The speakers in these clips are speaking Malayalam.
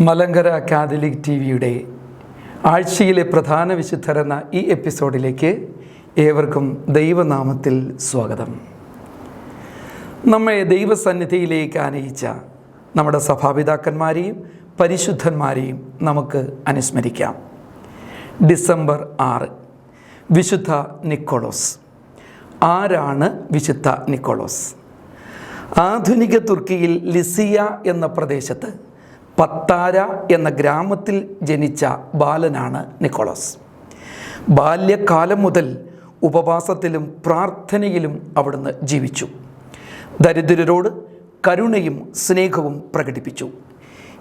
മലങ്കര കാതലിക് ടി വിയുടെ ആഴ്ചയിലെ പ്രധാന വിശുദ്ധരെന്ന ഈ എപ്പിസോഡിലേക്ക് ഏവർക്കും ദൈവനാമത്തിൽ സ്വാഗതം. നമ്മെ ദൈവസന്നിധിയിലേക്ക് ആനയിച്ച നമ്മുടെ സഭാപിതാക്കന്മാരെയും പരിശുദ്ധന്മാരെയും നമുക്ക് അനുസ്മരിക്കാം. ഡിസംബർ ആറ് വിശുദ്ധ നിക്കോളോസ്. ആരാണ് വിശുദ്ധ നിക്കോളോസ്? ആധുനിക തുർക്കിയിൽ ലിസിയ എന്ന പ്രദേശത്ത് പത്താര എന്ന ഗ്രാമത്തിൽ ജനിച്ച ബാലനാണ് നിക്കോളസ്. ബാല്യകാലം മുതൽ ഉപവാസത്തിലും പ്രാർത്ഥനയിലും അവിടുന്ന് ജീവിച്ചു. ദരിദ്രരോട് കരുണയും സ്നേഹവും പ്രകടിപ്പിച്ചു.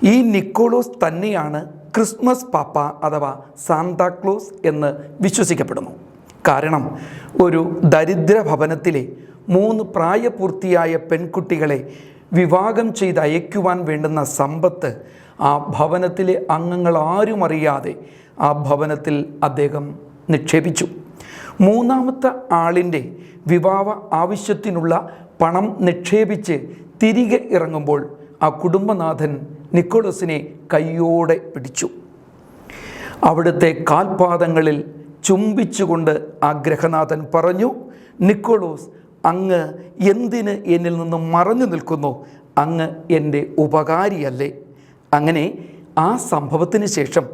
ഈ നിക്കോളോസ് തന്നെയാണ് ക്രിസ്മസ് പാപ്പ അഥവാ സാന്താക്ലോസ് എന്ന് വിശ്വസിക്കപ്പെടുന്നു. കാരണം ഒരു ദരിദ്ര ഭവനത്തിലെ മൂന്ന് പ്രായപൂർത്തിയായ പെൺകുട്ടികളെ വിവാഹം ചെയ്ത് അയക്കുവാൻ വേണ്ടുന്ന സമ്പത്ത് ആ ഭവനത്തിലെ അംഗങ്ങൾ ആരും അറിയാതെ ആ ഭവനത്തിൽ അദ്ദേഹം നിക്ഷേപിച്ചു. മൂന്നാമത്തെ ആളിന്റെ വിവാഹ ആവശ്യത്തിനുള്ള പണം നിക്ഷേപിച്ച് തിരികെ ഇറങ്ങുമ്പോൾ ആ കുടുംബനാഥൻ നിക്കോളസിനെ കയ്യോടെ പിടിച്ചു. അവിടുത്തെ കാൽപാദങ്ങളിൽ ചുംബിച്ചുകൊണ്ട് ആ ഗ്രഹനാഥൻ പറഞ്ഞു നിക്കോളോസ് അങ്ങ് എന്തിന് എന്നിൽ നിന്ന് മറഞ്ഞു നിൽക്കുന്നു? അങ്ങ് എന്റെ ഉപകാരിയല്ലേ? അങ്ങനെ ആ സംഭവത്തിന് ശേഷം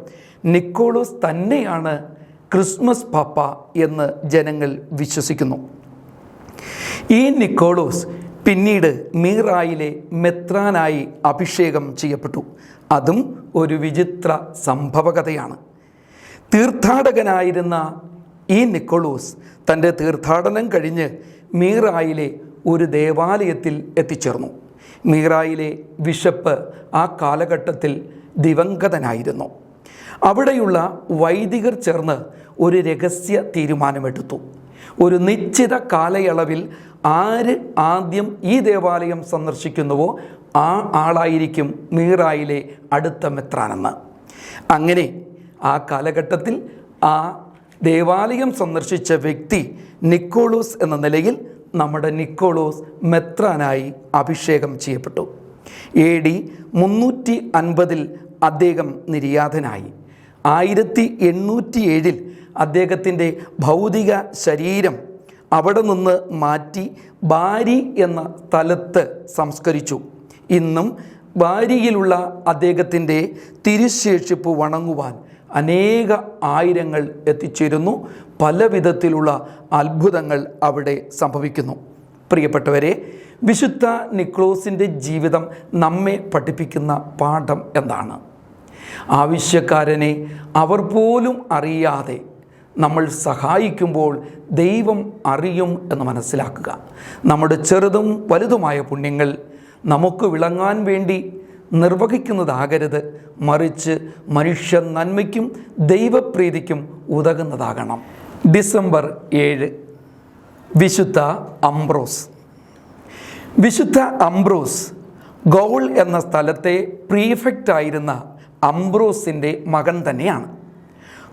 നിക്കോളോസ് തന്നെയാണ് ക്രിസ്മസ് പപ്പ എന്ന് ജനങ്ങൾ വിശ്വസിക്കുന്നു. ഈ നിക്കോളോസ് പിന്നീട് മീറായിലെ മെത്രാനായി അഭിഷേകം ചെയ്യപ്പെട്ടു. അതും ഒരു വിചിത്ര സംഭവകഥയാണ്. തീർത്ഥാടകനായിരുന്ന ഈ നിക്കോളോസ് തന്റെ തീർത്ഥാടനം കഴിഞ്ഞ് മീറായിലെ ഒരു ദേവാലയത്തിൽ എത്തിച്ചേർന്നു. മീറായിലെ ബിഷപ്പ് ആ കാലഘട്ടത്തിൽ ദിവംഗതനായിരുന്നു. അവിടെയുള്ള വൈദികർ ചേർന്ന് ഒരു രഹസ്യ തീരുമാനമെടുത്തു. ഒരു നിശ്ചിത കാലയളവിൽ ആര് ആദ്യം ഈ ദേവാലയം സന്ദർശിക്കുന്നുവോ ആ ആളായിരിക്കും മീറായിലെ അടുത്ത മെത്രാനെന്ന്. അങ്ങനെ ആ കാലഘട്ടത്തിൽ ആ ദേവാലയം സന്ദർശിച്ച വ്യക്തി നിക്കോളോസ് എന്ന നിലയിൽ നമ്മുടെ നിക്കോളൂസ് മെത്രാനായി അഭിഷേകം ചെയ്യപ്പെട്ടു. എ ഡി മുന്നൂറ്റി അൻപതിൽ അദ്ദേഹം നിര്യാതനായി. ആയിരത്തി എണ്ണൂറ്റി ഏഴിൽ അദ്ദേഹത്തിന്റെ ഭൗതിക ശരീരം അവിടെ നിന്ന് മാറ്റി ബാരി എന്ന സ്ഥലത്ത് സംസ്കരിച്ചു. ഇന്നും ബാരിയിലുള്ള അദ്ദേഹത്തിന്റെ തിരുശേഷിപ്പ് വണങ്ങുവാൻ അനേക ആയിരങ്ങൾ എത്തിച്ചേരുന്നു. പല വിധത്തിലുള്ള അത്ഭുതങ്ങൾ അവിടെ സംഭവിക്കുന്നു. പ്രിയപ്പെട്ടവരെ വിശുദ്ധ നിക്ലോസിന്റെ ജീവിതം നമ്മെ പഠിപ്പിക്കുന്ന പാഠം എന്താണ്? ആവശ്യക്കാരനെ അവർ പോലും അറിയാതെ നമ്മൾ സഹായിക്കുമ്പോൾ ദൈവം അറിയും എന്ന് മനസ്സിലാക്കുക. നമ്മുടെ ചെറുതും വലുതുമായ പുണ്യങ്ങൾ നമുക്ക് വിളങ്ങാൻ വേണ്ടി നിർവഹിക്കുന്നതാകരുത്. മറിച്ച് മനുഷ്യ നന്മയ്ക്കും ദൈവപ്രീതിക്കും ഉതകുന്നതാകണം. ഡിസംബർ ഏഴ്. വിശുദ്ധ അംബ്രോസ്. വിശുദ്ധ അംബ്രോസ് ഗോൾ എന്ന സ്ഥലത്തെ പ്രീഫെക്റ്റായിരുന്ന അംബ്രോസിന്റെ മകൻ തന്നെയാണ്.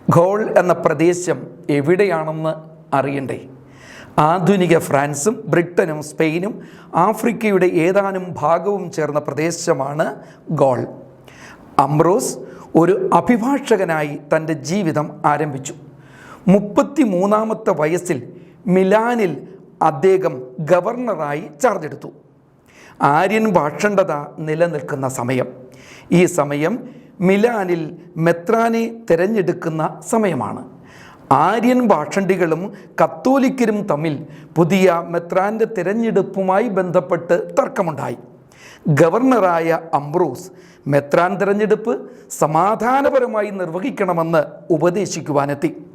ഗോൾ എന്ന പ്രദേശം എവിടെയാണെന്ന് അറിയണ്ടേ? ആധുനിക ഫ്രാൻസും ബ്രിട്ടനും സ്പെയിനും ആഫ്രിക്കയുടെ ഏതാനും ഭാഗവും ചേർന്ന പ്രദേശമാണ് ഗോൾ. അംബ്രോസ് ഒരു അഭിഭാഷകനായി തന്റെ ജീവിതം ആരംഭിച്ചു. മുപ്പത്തി മൂന്നാമത്തെ വയസ്സിൽ മിലാനിൽ അദ്ദേഹം ഗവർണറായി ചാർജ് എടുത്തു ആര്യൻ ഭാഷണ്ഡത നിലനിൽക്കുന്ന സമയം. ഈ സമയം മിലാനിൽ മെത്രാനെ തിരഞ്ഞെടുക്കുന്ന സമയമാണ്. ആര്യൻ ഭാഷണ്ടികളും കത്തോലിക്കരും തമ്മിൽ പുതിയ മെത്രാന്റെ തിരഞ്ഞെടുപ്പുമായി ബന്ധപ്പെട്ട് തർക്കമുണ്ടായി. ഗവർണറായ അംബ്രോസ് മെത്രാൻ തിരഞ്ഞെടുപ്പ് സമാധാനപരമായി നിർവഹിക്കണമെന്ന് ഉപദേശിക്കുവാനെത്തി.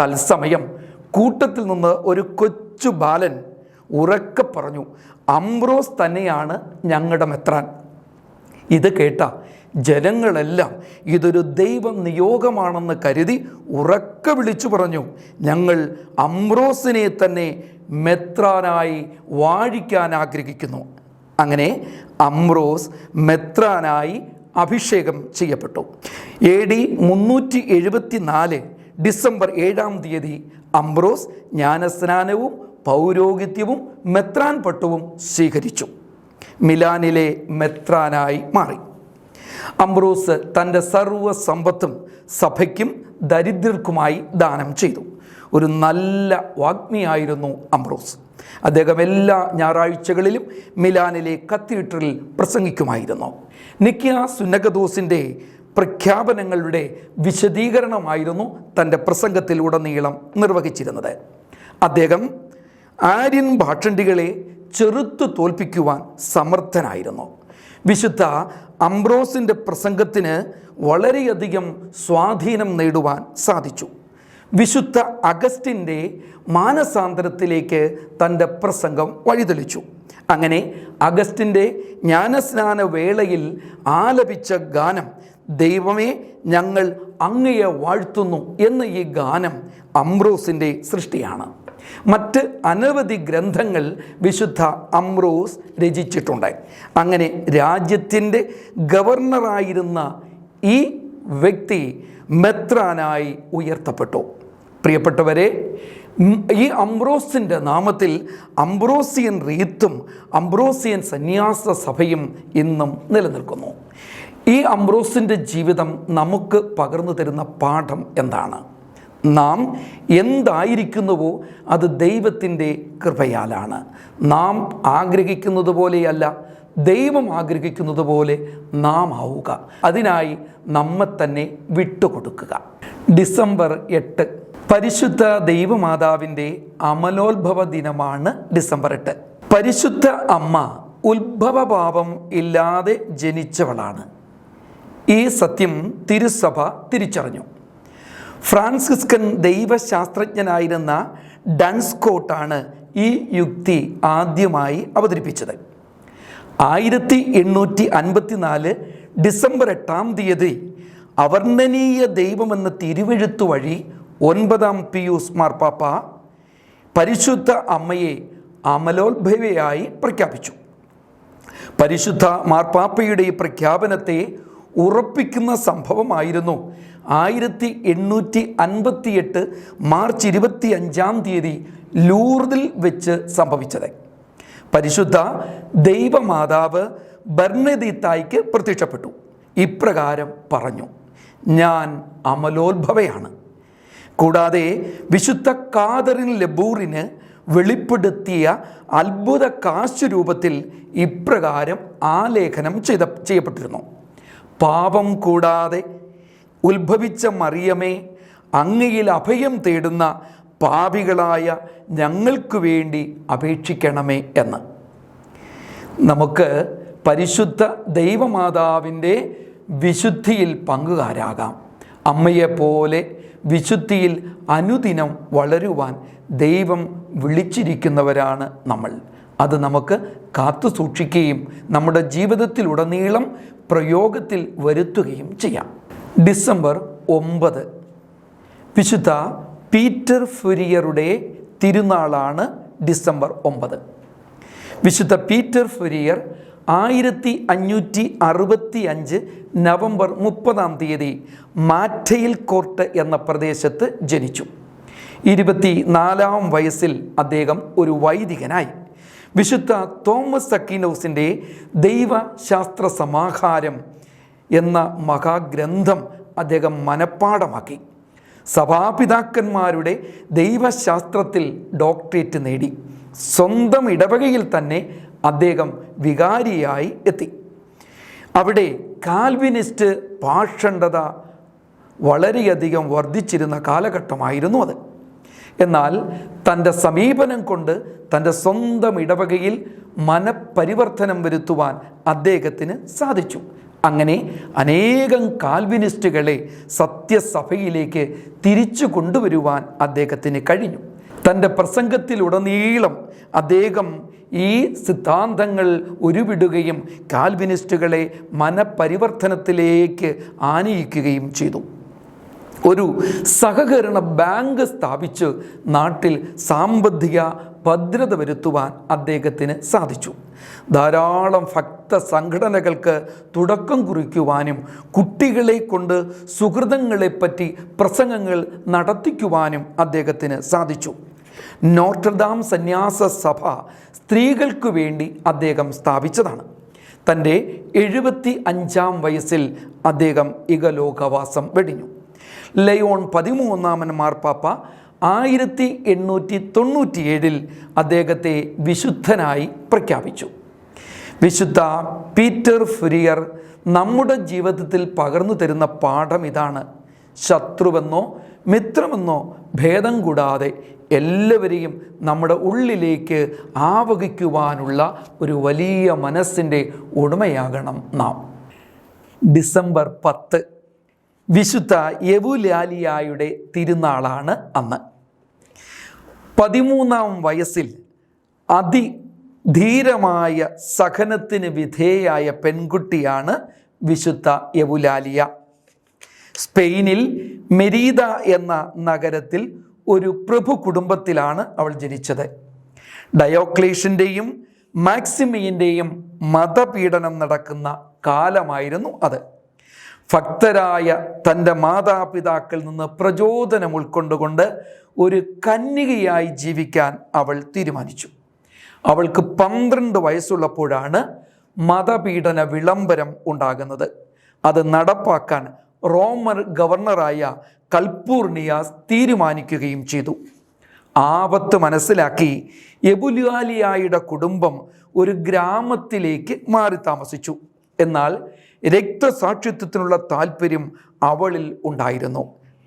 തത്സമയം കൂട്ടത്തിൽ നിന്ന് ഒരു കൊച്ചു ബാലൻ ഉറക്കെ പറഞ്ഞു അംബ്രോസ് തന്നെയാണ് ഞങ്ങളുടെ മെത്രാൻ. ഇത് കേട്ട ജനങ്ങളെല്ലാം ഇതൊരു ദൈവം നിയോഗമാണെന്ന് കരുതി ഉറക്ക വിളിച്ചു പറഞ്ഞു. ഞങ്ങൾ അംബ്രോസിനെ തന്നെ മെത്രാനായി വാഴിക്കാൻ ആഗ്രഹിക്കുന്നു. അങ്ങനെ അംബ്രോസ് മെത്രാനായി അഭിഷേകം ചെയ്യപ്പെട്ടു. എ ഡി മുന്നൂറ്റി എഴുപത്തി നാല് ഡിസംബർ ഏഴാം തീയതി അംബ്രോസ് ജ്ഞാനസ്നാനവും പൗരോഹിത്യവും മെത്രാൻ പട്ടവും സ്വീകരിച്ചു. മിലാനിലെ മെത്രാനായി മാറി. അംബ്രോസ് തന്റെ സർവ സമ്പത്തും സഭയ്ക്കും ദരിദ്രർക്കുമായി ദാനം ചെയ്തു. ഒരു നല്ല വാഗ്മിയായിരുന്നു അംബ്രോസ്. അദ്ദേഹം എല്ലാ ഞായറാഴ്ചകളിലും മിലാനിലെ കത്തീഡ്രലിൽ പ്രസംഗിക്കുമായിരുന്നു. നിക്കിയ സുന്നഗദോസിന്റെ പ്രഖ്യാപനങ്ങളുടെ വിശദീകരണമായിരുന്നു തന്റെ പ്രസംഗത്തിലുടനീളം നിർവഹിച്ചിരുന്നത്. അദ്ദേഹം ആര്യൻ ഭാഷണ്ടികളെ ചെറുത്തു തോൽപ്പിക്കുവാൻ സമർത്ഥനായിരുന്നു. വിശുദ്ധ അംബ്രോസിന്റെ പ്രസംഗത്തിന് വളരെയധികം സ്വാധീനം നേടുവാൻ സാധിച്ചു. വിശുദ്ധ അഗസ്റ്റിന്റെ മാനസാന്തരത്തിലേക്ക് തന്റെ പ്രസംഗം വഴിതെളിച്ചു. അങ്ങനെ അഗസ്റ്റിന്റെ ജ്ഞാനസ്നാന വേളയിൽ ആലപിച്ച ഗാനം ദൈവമേ ഞങ്ങൾ അങ്ങയെ വാഴ്ത്തുന്നു എന്ന ഈ ഗാനം അംബ്രോസിന്റെ സൃഷ്ടിയാണ്. മറ്റ് അനവധി ഗ്രന്ഥങ്ങൾ വിശുദ്ധ അംബ്രോസ് രചിച്ചിട്ടുണ്ട് അങ്ങനെ രാജ്യത്തിന്റെ ഗവർണറായിരുന്ന ഈ വ്യക്തി മെത്രാനായി ഉയർത്തപ്പെട്ടു. പ്രിയപ്പെട്ടവരെ ഈ അംബ്രോസിന്റെ നാമത്തിൽ അംബ്രോസിയൻ റീത്തും അംബ്രോസിയൻ സന്യാസ സഭയും ഇന്നും നിലനിൽക്കുന്നു. ഈ അംബ്രോസിന്റെ ജീവിതം നമുക്ക് പകർന്നു തരുന്ന പാഠം എന്താണ്? നാം എന്തായിരിക്കുന്നുവോ അത് ദൈവത്തിന്റെ കൃപയാലാണ്. നാം ആഗ്രഹിക്കുന്നത് പോലെയല്ല ദൈവം ആഗ്രഹിക്കുന്നത് പോലെ നാം ആവുക. അതിനായി നമ്മെ തന്നെ വിട്ടുകൊടുക്കുക. ഡിസംബർ എട്ട് പരിശുദ്ധ ദൈവമാതാവിന്റെ അമലോത്ഭവ ദിനമാണ് ഡിസംബർ എട്ട്. പരിശുദ്ധ അമ്മ ഉത്ഭവഭാവം ഇല്ലാതെ ജനിച്ചവളാണ്. ഈ സത്യം തിരുസഭ തിരിച്ചറിഞ്ഞു. ഫ്രാൻസിസ്കൻ ദൈവശാസ്ത്രജ്ഞനായിരുന്ന ഡൺസ്കോട്ടാണ് ഈ യുക്തി ആദ്യമായി അവതരിപ്പിച്ചത്. ആയിരത്തി എണ്ണൂറ്റി അൻപത്തിനാല് ഡിസംബർ എട്ടാം തീയതി അവർണനീയ ദൈവമെന്ന തിരുവെഴുത്തു വഴി ഒൻപതാം പിയൂസ് മാർപ്പാപ്പ പരിശുദ്ധ അമ്മയെ അമലോത്ഭവയായി പ്രഖ്യാപിച്ചു. പരിശുദ്ധ മാർപ്പാപ്പയുടെ പ്രഖ്യാപനത്തെ ഉറപ്പിക്കുന്ന സംഭവമായിരുന്നു ആയിരത്തി എണ്ണൂറ്റി അൻപത്തിയെട്ട് മാർച്ച് ഇരുപത്തി അഞ്ചാം തീയതി ലൂർദിൽ വെച്ച് സംഭവിച്ചത്. പരിശുദ്ധ ദൈവമാതാവ് ബർണദീത്തായ്ക്ക് പ്രത്യക്ഷപ്പെട്ടു. ഇപ്രകാരം പറഞ്ഞു ഞാൻ അമലോത്ഭവയാണ്. കൂടാതെ വിശുദ്ധ കാതറിൻ ലബൂറിന് വെളിപ്പെടുത്തിയ അത്ഭുത കാശ് രൂപത്തിൽ ഇപ്രകാരം ആലേഖനം ചെയ്ത ചെയ്യപ്പെട്ടിരുന്നു. പാപം കൂടാതെ ഉത്ഭവിച്ച മറിയമേ അങ്ങയിൽ അഭയം തേടുന്ന പാപികളായ ഞങ്ങൾക്ക് വേണ്ടി അപേക്ഷിക്കണമേ എന്ന്. നമുക്ക് പരിശുദ്ധ ദൈവമാതാവിന്റെ വിശുദ്ധിയിൽ പങ്കുകാരാകാം. അമ്മയെപ്പോലെ വിശുദ്ധിയിൽ അനുദിനം വളരുവാൻ ദൈവം വിളിച്ചിരിക്കുന്നവരാണ് നമ്മൾ. അത് നമുക്ക് കാത്തു സൂക്ഷിക്കുകയും നമ്മുടെ ജീവിതത്തിലുടനീളം പ്രയോഗത്തിൽ വരുത്തുകയും ചെയ്യാം. ഡിസംബർ ഒമ്പത്. വിശുദ്ധ പീറ്റർ ഫുരിയറുടെ തിരുനാളാണ് ഡിസംബർ ഒമ്പത്. വിശുദ്ധ പീറ്റർ ഫുരിയർ ആയിരത്തി അഞ്ഞൂറ്റി അറുപത്തി അഞ്ച് നവംബർ മുപ്പതാം തീയതി മാറ്റയിൽ കോർട്ട് എന്ന പ്രദേശത്ത് ജനിച്ചു. ഇരുപത്തി നാലാം വയസ്സിൽ അദ്ദേഹം ഒരു വൈദികനായി. വിശുദ്ധ തോമസ് അക്കീനോസിന്റെ ദൈവശാസ്ത്ര സമാഹാരം എന്ന മഹാഗ്രന്ഥം അദ്ദേഹം മനഃപ്പാടമാക്കി സഭാപിതാക്കന്മാരുടെ ദൈവശാസ്ത്രത്തിൽ ഡോക്ടറേറ്റ് നേടി. സ്വന്തം ഇടവകയിൽ തന്നെ അദ്ദേഹം വികാരിയായി എത്തി. അവിടെ കാൽവിനിസ്റ്റ് പാഷണ്ഡത വളരെയധികം വർദ്ധിച്ചിരുന്ന കാലഘട്ടമായിരുന്നു അത്. എന്നാൽ തന്റെ സമീപനം കൊണ്ട് തന്റെ സ്വന്തം ഇടവകയിൽ മനപരിവർത്തനം വരുത്തുവാൻ അദ്ദേഹത്തിന് സാധിച്ചു. അങ്ങനെ അനേകം കാൽവിനിസ്റ്റുകളെ സത്യസഭയിലേക്ക് തിരിച്ചു കൊണ്ടുവരുവാൻ അദ്ദേഹത്തിന് കഴിഞ്ഞു. തന്റെ പ്രസംഗത്തിലുടനീളം അദ്ദേഹം ഈ സിദ്ധാന്തങ്ങൾ ഉരുവിടുകയും കാൽവിനിസ്റ്റുകളെ മനപരിവർത്തനത്തിലേക്ക് ആനയിക്കുകയും ചെയ്തു. ഒരു സഹകരണ ബാങ്ക് സ്ഥാപിച്ച് നാട്ടിൽ സാമ്പത്തിക ഭദ്രത വരുത്തുവാൻ അദ്ദേഹത്തിന് സാധിച്ചു. ധാരാളം ഭക്ത സംഘടനകൾക്ക് തുടക്കം കുറിക്കുവാനും കുട്ടികളെ കൊണ്ട് സുഹൃതങ്ങളെപ്പറ്റി പ്രസംഗങ്ങൾ നടത്തിക്കുവാനും അദ്ദേഹത്തിന് സാധിച്ചു. നോട്ടർദാം സന്യാസ സഭ സ്ത്രീകൾക്ക് വേണ്ടി അദ്ദേഹം സ്ഥാപിച്ചതാണ്. തന്റെ എഴുപത്തി അഞ്ചാം വയസ്സിൽ അദ്ദേഹം ഇകലോകവാസം വെടിഞ്ഞു. ലയോൺ പതിമൂന്നാമൻ മാർപ്പാപ്പ ആയിരത്തി എണ്ണൂറ്റി തൊണ്ണൂറ്റിയേഴിൽ അദ്ദേഹത്തെ വിശുദ്ധനായി പ്രഖ്യാപിച്ചു. വിശുദ്ധ പീറ്റർ ഫുരിയർ നമ്മുടെ ജീവിതത്തിൽ പകർന്നു തരുന്ന പാഠം ഇതാണ്. ശത്രുവെന്നോ മിത്രമെന്നോ ഭേദം കൂടാതെ എല്ലാവരെയും നമ്മുടെ ഉള്ളിലേക്ക് ആവഹിക്കുവാനുള്ള ഒരു വലിയ മനസ്സിന്റെ ഉടമയാകണം നാം. ഡിസംബർ പത്ത് വിശുദ്ധ യവുലാലിയായുടെ തിരുനാളാണ് അന്ന്. പതിമൂന്നാം വയസ്സിൽ അതിധീരമായ സഹനത്തിന് വിധേയായ പെൺകുട്ടിയാണ് വിശുദ്ധ യവുലാലിയ. സ്പെയിനിൽ മെരീദ എന്ന നഗരത്തിൽ ഒരു പ്രഭു കുടുംബത്തിലാണ് അവൾ ജനിച്ചത്. ഡയോക്ലേഷ്യന്റെയും മാക്സിമിയന്റെയും മതപീഡനം നടക്കുന്ന കാലമായിരുന്നു അത്. ഭക്തരായ തന്റെ മാതാപിതാക്കളിൽ നിന്ന് പ്രചോദനം ഉൾക്കൊണ്ടുകൊണ്ട് ഒരു കന്യകയായി ജീവിക്കാൻ അവൾ തീരുമാനിച്ചു. അവൾക്ക് പന്ത്രണ്ട് വയസ്സുള്ളപ്പോഴാണ് മതപീഡന വിളംബരം ഉണ്ടാകുന്നത്. അത് നടപ്പാക്കാൻ റോമർ ഗവർണറായ കൽപൂർണിയാസ് തീരുമാനിക്കുകയും ചെയ്തു. ആപത്ത് മനസ്സിലാക്കി എബുലാലിയായുടെ കുടുംബം ഒരു ഗ്രാമത്തിലേക്ക് മാറി താമസിച്ചു. എന്നാൽ രക്തസാക്ഷിത്വത്തിനുള്ള താല്പര്യം അവളിൽ ഉണ്ടായിരുന്നു.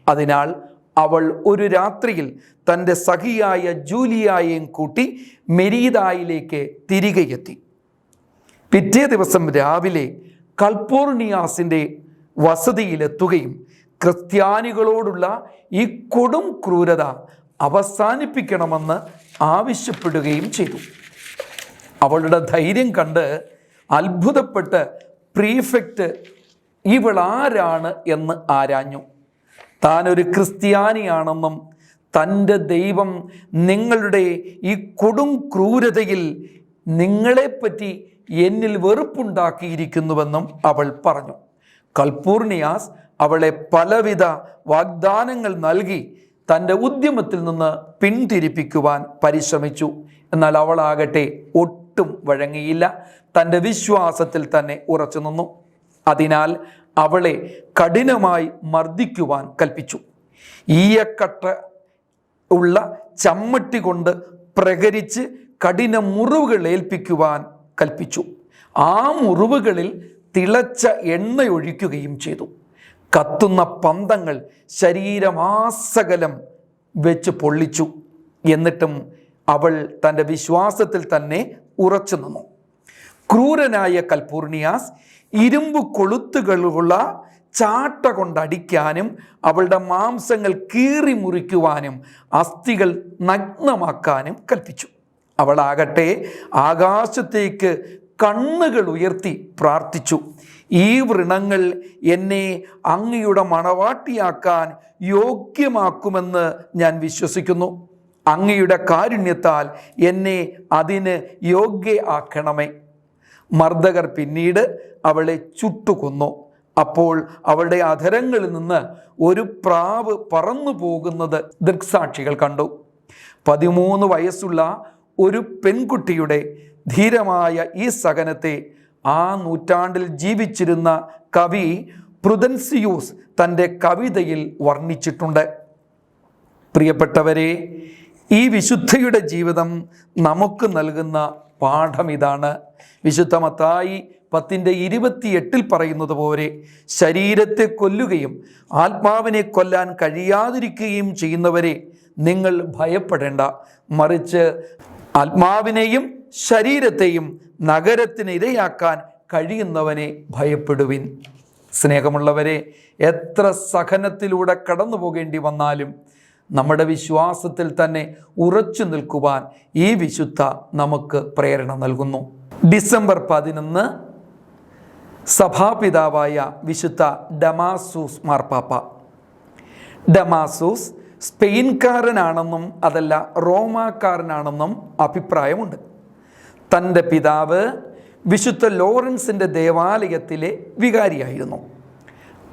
അതിനാൽ അവൾ ഒരു രാത്രിയിൽ തന്റെ സഖിയായ ജൂലിയായെയും കൂട്ടി മെരീദായിലേക്ക് തിരികെ എത്തി പിറ്റേ ദിവസം രാവിലെ കൽപോർണിയാസിന്റെ വസതിയിലെത്തുകയും ക്രിസ്ത്യാനികളോടുള്ള ഈ കൊടും ക്രൂരത അവസാനിപ്പിക്കണമെന്ന് ആവശ്യപ്പെടുകയും ചെയ്തു. അവളുടെ ധൈര്യം കണ്ട് അത്ഭുതപ്പെട്ട് പ്രീഫെക്റ്റ് ഇവളാരാണ് എന്ന് ആരാഞ്ഞു? താനൊരു ക്രിസ്ത്യാനിയാണെന്നും തന്റെ ദൈവം നിങ്ങളുടെ ഈ കൊടും ക്രൂരതയിൽ നിങ്ങളെപ്പറ്റി എന്നിൽ വെറുപ്പുണ്ടാക്കിയിരിക്കുന്നുവെന്നും അവൾ പറഞ്ഞു. കൽപൂർണിയാസ് അവളെ പലവിധ വാഗ്ദാനങ്ങൾ നൽകി തന്റെ ഉദ്യമത്തിൽ നിന്ന് പിന്തിരിപ്പിക്കുവാൻ പരിശ്രമിച്ചു. എന്നാൽ അവളാകട്ടെ ഒട്ടും വഴങ്ങിയില്ല. തന്റെ വിശ്വാസത്തിൽ തന്നെ ഉറച്ചു നിന്നു. അതിനാൽ അവളെ കഠിനമായി മർദ്ദിക്കുവാൻ കൽപ്പിച്ചു. ഈയക്കട്ട ഉള്ള ചമ്മട്ടി കൊണ്ട് പ്രകരിച്ച് കഠിന മുറിവുകൾ ഏൽപ്പിക്കുവാൻ കൽപ്പിച്ചു. ആ മുറിവുകളിൽ തിളച്ച എണ്ണയൊഴിക്കുകയും ചെയ്തു. കത്തുന്ന പന്തങ്ങൾ ശരീരമാസകലം വെച്ച് പൊള്ളിച്ചു. എന്നിട്ടും അവൾ തന്റെ വിശ്വാസത്തിൽ തന്നെ ഉറച്ചു നിന്നു. ക്രൂരനായ കൽപൂർണിയാസ് ഇരുമ്പ് കൊളുത്തുകളുള്ള ചാട്ട കൊണ്ടടിക്കാനും അവളുടെ മാംസങ്ങൾ കീറി മുറിക്കുവാനും അസ്ഥികൾ നഗ്നമാക്കാനും കൽപ്പിച്ചു. അവളാകട്ടെ ആകാശത്തേക്ക് കണ്ണുകൾ ഉയർത്തി പ്രാർത്ഥിച്ചു. ഈ വൃണങ്ങൾ എന്നെ അങ്ങയുടെ മണവാട്ടിയാക്കാൻ യോഗ്യമാക്കുമെന്ന് ഞാൻ വിശ്വസിക്കുന്നു. അങ്ങയുടെ കാരുണ്യത്താൽ എന്നെ അതിന് യോഗ്യ ആക്കണമേ മർദ്ദകർ പിന്നീട് അവളെ ചുട്ടുകൊന്നു. അപ്പോൾ അവളുടെ അധരങ്ങളിൽ നിന്ന് ഒരു പ്രാവ് പറന്നു പോകുന്നത് ദൃക്സാക്ഷികൾ കണ്ടു. പതിമൂന്ന് വയസ്സുള്ള ഒരു പെൺകുട്ടിയുടെ ധീരമായ ഈ സഹനത്തെ ആ നൂറ്റാണ്ടിൽ ജീവിച്ചിരുന്ന കവി പ്രുദൻസിയൂസ് തന്റെ കവിതയിൽ വർണിച്ചിട്ടുണ്ട്. പ്രിയപ്പെട്ടവരെ ഈ വിശുദ്ധയുടെ ജീവിതം നമുക്ക് നൽകുന്ന പാഠം ഇതാണ്. വിശുദ്ധ മത്തായി പത്തിന്റെ ഇരുപത്തിയെട്ടിൽ പറയുന്നത് പോലെ ശരീരത്തെ കൊല്ലുകയും ആത്മാവിനെ കൊല്ലാൻ കഴിയാതിരിക്കുകയും ചെയ്യുന്നവരെ നിങ്ങൾ ഭയപ്പെടേണ്ട. മറിച്ച് ആത്മാവിനെയും ശരീരത്തെയും നഗരത്തിന് ഇരയാക്കാൻ കഴിയുന്നവനെ ഭയപ്പെടുവിൻ. സ്നേഹമുള്ളവരെ എത്ര സഹനത്തിലൂടെ കടന്നു പോകേണ്ടി വന്നാലും നമ്മുടെ വിശ്വാസത്തിൽ തന്നെ ഉറച്ചു നിൽക്കുവാൻ ഈ വിശുദ്ധ നമുക്ക് പ്രേരണ നൽകുന്നു. ഡിസംബർ പതിനൊന്ന് സഭാപിതാവായ വിശുദ്ധ ഡമാസൂസ് മാർപ്പാപ്പ. ഡമാസൂസ് സ്പെയിൻകാരനാണെന്നും അതല്ല റോമാക്കാരനാണെന്നും അഭിപ്രായമുണ്ട്. തന്റെ പിതാവ് വിശുദ്ധ ലോറൻസിന്റെ ദേവാലയത്തിലെ വികാരിയായിരുന്നു.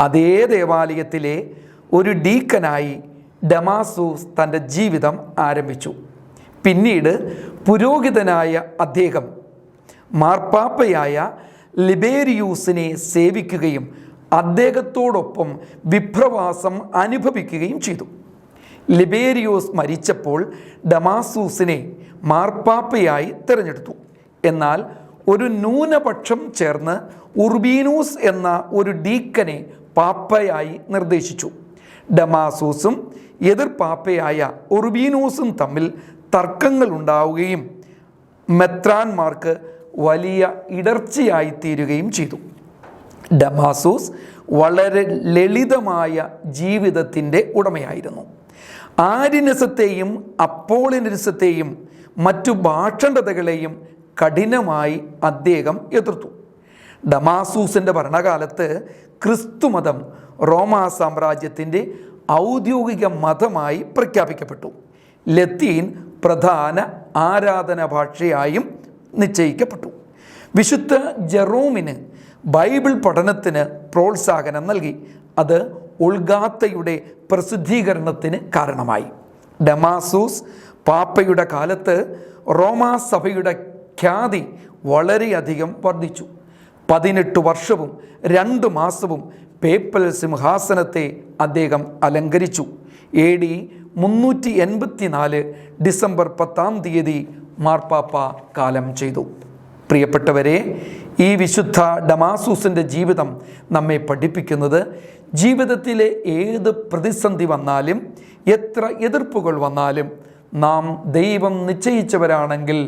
അതേ ദേവാലയത്തിലെ ഒരു ഡീക്കനായി ഡമാസൂസ് തന്റെ ജീവിതം ആരംഭിച്ചു. പിന്നീട് പുരോഹിതനായ അദ്ദേഹം മാർപ്പാപ്പയായ ലിബേരിയൂസിനെ സേവിക്കുകയും അദ്ദേഹത്തോടൊപ്പം വിപ്രവാസം അനുഭവിക്കുകയും ചെയ്തു. ലിബേരിയോസ് മരിച്ചപ്പോൾ ഡമാസൂസിനെ മാർപ്പാപ്പയായി തിരഞ്ഞെടുത്തു. എന്നാൽ ഒരു ന്യൂനപക്ഷം ചേർന്ന് ഉർബീനൂസ് എന്ന ഒരു ഡീക്കനെ പാപ്പയായി നിർദ്ദേശിച്ചു. ഡമാസൂസും എതിർ പാപ്പയായ ഒറുബീനൂസും തമ്മിൽ തർക്കങ്ങൾ ഉണ്ടാവുകയും മെത്രാൻമാർക്ക് വലിയ ഇടർച്ചയായി തീരുകയും ചെയ്തു. ഡമാസൂസ് വളരെ ലളിതമായ ജീവിതത്തിന്റെ ഉടമയായിരുന്നു. ആര്യനസത്തെയും അപ്പോളിനസത്തെയും മറ്റു ഭാഷണ്ഡതകളെയും കഠിനമായി അദ്ദേഹം എതിർത്തു. ഡമാസൂസിന്റെ ഭരണകാലത്ത് ക്രിസ്തുമതം റോമാ സാമ്രാജ്യത്തിന്റെ ഔദ്യോഗിക മതമായി പ്രഖ്യാപിക്കപ്പെട്ടു. ലത്തീൻ പ്രധാന ആരാധന ഭാഷയായും നിശ്ചയിക്കപ്പെട്ടു. വിശുദ്ധ ജെറോമിന് ബൈബിൾ പഠനത്തിന് പ്രോത്സാഹനം നൽകി. അത് ഉൾഗാത്തയുടെ പ്രസിദ്ധീകരണത്തിന് കാരണമായി. ഡമാസൂസ് പാപ്പയുടെ കാലത്ത് റോമാ സഭയുടെ ഖ്യാതി വളരെയധികം വർദ്ധിച്ചു. പതിനെട്ട് വർഷവും രണ്ട് മാസവും പേപ്പൽ സിംഹാസനത്തെ അദ്ദേഹം അലങ്കരിച്ചു. എ ഡി മുന്നൂറ്റി എൺപത്തിനാല് ഡിസംബർ പത്താം തീയതി മാർപ്പാപ്പ കാലം ചെയ്തു. പ്രിയപ്പെട്ടവരെ ഈ വിശുദ്ധ ഡമാസൂസിന്റെ ജീവിതം നമ്മെ പഠിപ്പിക്കുന്നത് ജീവിതത്തിലെ ഏത് പ്രതിസന്ധി വന്നാലും എത്ര എതിർപ്പുകൾ വന്നാലും നാം ദൈവം നിശ്ചയിച്ചവരാണെങ്കിൽ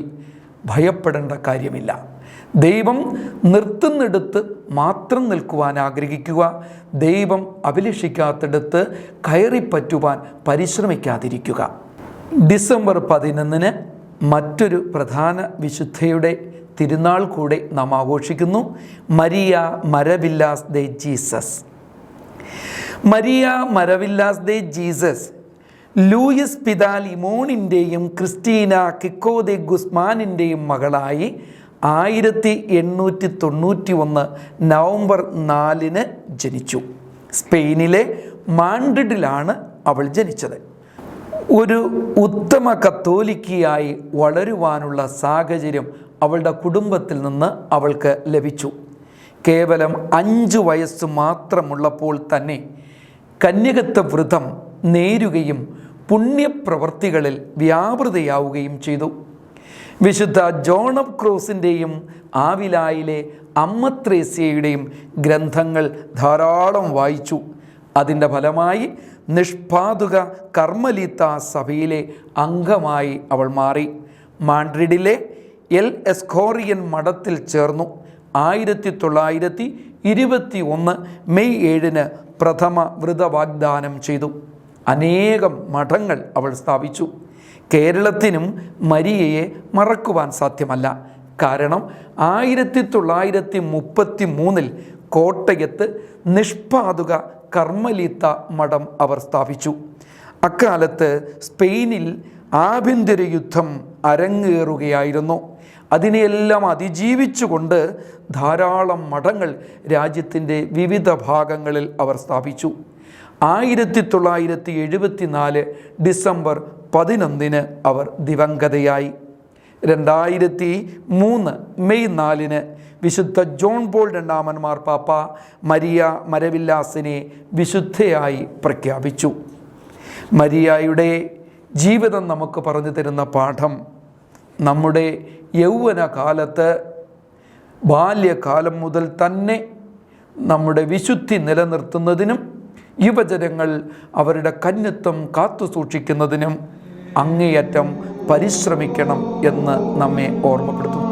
ഭയപ്പെടേണ്ട കാര്യമില്ല. ദൈവം നിർത്തുന്നിടത്ത് മാത്രം നിൽക്കുവാൻ ആഗ്രഹിക്കുക. ദൈവം അഭിലഷിക്കാത്തിടത്ത് കയറിപ്പറ്റുവാൻ പരിശ്രമിക്കാതിരിക്കുക. ഡിസംബർ പതിനൊന്നിന് മറ്റൊരു പ്രധാന വിശുദ്ധയുടെ തിരുനാൾ കൂടെ നാം ആഘോഷിക്കുന്നു. Maria Maravillas de Jesus. Maria Maravillas de Jesus. Luis പിതാലിമോണിന്റെയും Cristina Kiko de ഗുസ്മാനിന്റെയും മകളായി ആയിരത്തി എണ്ണൂറ്റി തൊണ്ണൂറ്റി ഒന്ന് നവംബർ നാലിന് ജനിച്ചു. സ്പെയിനിലെ മാൻഡ്രിഡിലാണ് അവൾ ജനിച്ചത്. ഒരു ഉത്തമ കത്തോലിക്കയായി വളരുവാനുള്ള സാഹചര്യം അവളുടെ കുടുംബത്തിൽ നിന്ന് അവൾക്ക് ലഭിച്ചു. കേവലം അഞ്ച് വയസ്സ് മാത്രമുള്ളപ്പോൾ തന്നെ കന്യകത്വ വ്രതം നേരുകയും പുണ്യപ്രവർത്തികളിൽ വ്യാപൃതയാവുകയും ചെയ്തു. വിശുദ്ധ ജോൺ ഓഫ് ക്രോസിന്റെയും ആവിലായിലെ അമ്മത്രേസ്യയുടെയും ഗ്രന്ഥങ്ങൾ ധാരാളം വായിച്ചു. അതിന്റെ ഫലമായി നിഷ്പാതുക കർമ്മലീത്ത സഭയിലെ അംഗമായി അവൾ മാറി. മാൻഡ്രിഡിലെ എൽ എസ്കോറിയൻ മഠത്തിൽ ചേർന്നു. ആയിരത്തി തൊള്ളായിരത്തി ഇരുപത്തി ഒന്ന് മെയ് ഏഴിന് പ്രഥമ വ്രതവാഗ്ദാനം ചെയ്തു. അനേകം മഠങ്ങൾ അവൾ സ്ഥാപിച്ചു. കേരളത്തിനും മരിയയെ മറക്കുവാൻ സാധ്യമല്ല. കാരണം ആയിരത്തി തൊള്ളായിരത്തി മുപ്പത്തി മൂന്നിൽ കോട്ടയത്ത് നിഷ്പാതുക കർമ്മലീത്ത മഠം അവർ സ്ഥാപിച്ചു. അക്കാലത്ത് സ്പെയിനിൽ ആഭ്യന്തര യുദ്ധം അരങ്ങേറുകയായിരുന്നു. അതിനെയെല്ലാം അതിജീവിച്ചുകൊണ്ട് ധാരാളം മഠങ്ങൾ രാജ്യത്തിന്റെ വിവിധ ഭാഗങ്ങളിൽ അവർ സ്ഥാപിച്ചു. ആയിരത്തി തൊള്ളായിരത്തി എഴുപത്തി നാല് ഡിസംബർ പതിനൊന്നിന് അവർ ദിവംഗതയായി. രണ്ടായിരത്തി മൂന്ന് മെയ് നാലിന് വിശുദ്ധ ജോൺ പോൾ രണ്ടാമൻ മാർപ്പാപ്പ മരിയ മരവില്ലാസിനെ വിശുദ്ധയായി പ്രഖ്യാപിച്ചു. മരിയായുടെ ജീവിതം നമുക്ക് പറഞ്ഞു തരുന്ന പാഠം നമ്മുടെ യൗവന കാലത്ത് ബാല്യകാലം മുതൽ തന്നെ നമ്മുടെ വിശുദ്ധി നിലനിർത്തുന്നതിനും യുവജനങ്ങൾ അവരുടെ കന്നിത്വം കാത്തു സൂക്ഷിക്കുന്നതിനും അങ്ങേയറ്റം പരിശ്രമിക്കണം എന്ന് നമ്മെ ഓർമ്മപ്പെടുത്തുന്നു.